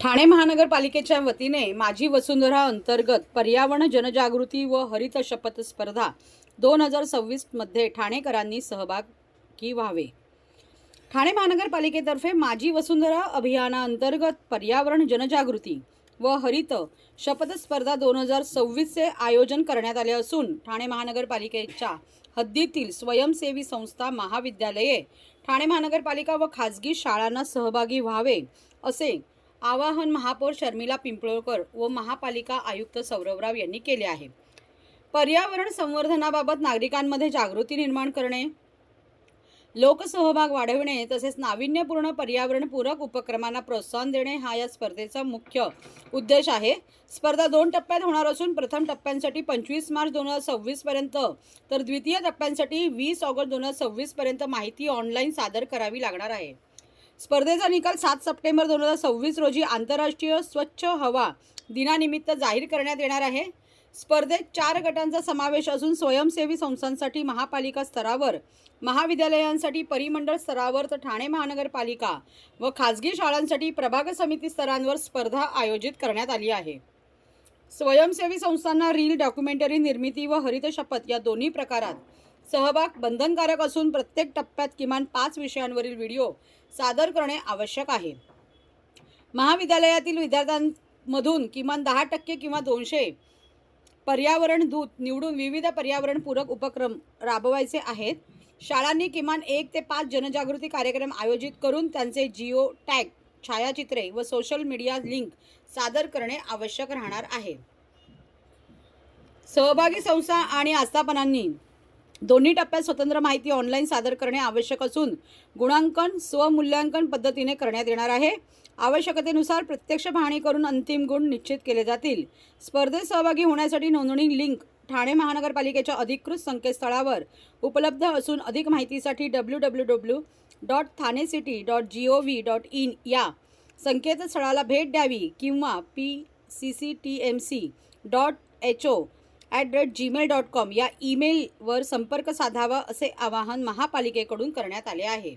ठाणे महानगरपालिकेच्या वतीने माझी वसुंधरा अंतर्गत पर्यावरण जनजागृती व हरित शपथ स्पर्धा दोन हजार सव्वीसमध्ये ठाणेकरांनी सहभागी व्हावे. ठाणे महानगरपालिकेतर्फे माझी वसुंधरा अभियानाअंतर्गत पर्यावरण जनजागृती व हरित शपथ स्पर्धा दोन हजार सव्वीसचे आयोजन करण्यात आले असून ठाणे महानगरपालिकेच्या हद्दीतील स्वयंसेवी संस्था महाविद्यालये ठाणे महानगरपालिका व खाजगी शाळांना सहभागी व्हावे असे आवाहन महापौर शर्मिला पिंपळकर व महापालिका आयुक्त सौरवराव यांनी केले आहे. पर्यावरण संवर्धनाबाबत नागरिकांमध्ये जागृती निर्माण करणे लोकसहभाग वाढविणे तसेच नाविन्यपूर्ण पर्यावरणपूरक उपक्रमांना प्रोत्साहन देणे हा या स्पर्धेचा मुख्य उद्देश आहे. स्पर्धा दोन टप्प्यात होणार असून प्रथम टप्प्यांसाठी पंचवीस मार्च दोन हजार सव्वीसपर्यंत तर द्वितीय टप्प्यांसाठी वीस ऑगस्ट दोन हजार सव्वीसपर्यंत माहिती ऑनलाईन सादर करावी लागणार आहे. स्पर्धेचा निकाल सात सप्टेंबर दोन हजार सव्वीस रोजी आंतरराष्ट्रीय स्वच्छ हवा दिनानिमित्त जाहीर करण्यात येणार आहे. स्पर्धेत चार गटांचा समावेश असून स्वयंसेवी संस्थांसाठी महापालिका स्तरावर महाविद्यालयांसाठी परिमंडळ स्तरावर तर ठाणे महानगरपालिका व खाजगी शाळांसाठी प्रभाग समिती स्तरांवर स्पर्धा आयोजित करण्यात आली आहे. स्वयंसेवी संस्थांना रील डॉक्युमेंटरी निर्मिती व हरित शपथ या दोन्ही प्रकारात सहभाग बंधनकारक असून प्रत्येक टप्प्यात किमान पाच विषयांवरील व्हिडिओ सादर करणे आवश्यक आहे. महाविद्यालयातील विद्यार्थ्यांमधून किमान दहा टक्के किंवा दोनशे पर्यावरण दूत निवडून विविध पर्यावरणपूरक उपक्रम राबवायचे आहेत. शाळांनी किमान एक ते पाच जनजागृती कार्यक्रम आयोजित करून त्यांचे जिओ टॅग छायाचित्रे व सोशल मीडिया लिंक सादर करणे आवश्यक राहणार आहे. सहभागी संस्था आणि आस्थापनांनी दोन्ही टप्प्यात स्वतंत्र माहिती ऑनलाईन सादर करणे आवश्यक असून गुणांकन स्वमूल्यांकन पद्धतीने करण्यात येणार आहे. आवश्यकतेनुसार प्रत्यक्ष पाहणी करून अंतिम गुण निश्चित केले जातील. स्पर्धेत सहभागी होण्यासाठी नोंदणी लिंक ठाणे महानगरपालिकेच्या अधिकृत संकेतस्थळावर उपलब्ध असून अधिक माहितीसाठी W W W dot Thane city dot G O V dot in या संकेतस्थळाला भेट द्यावी किंवा P C C T M C dot H O at rate Gmail dot com या ईमेलवर संपर्क साधावा असे आवाहन महापालिकेकडून करण्यात आले आहे.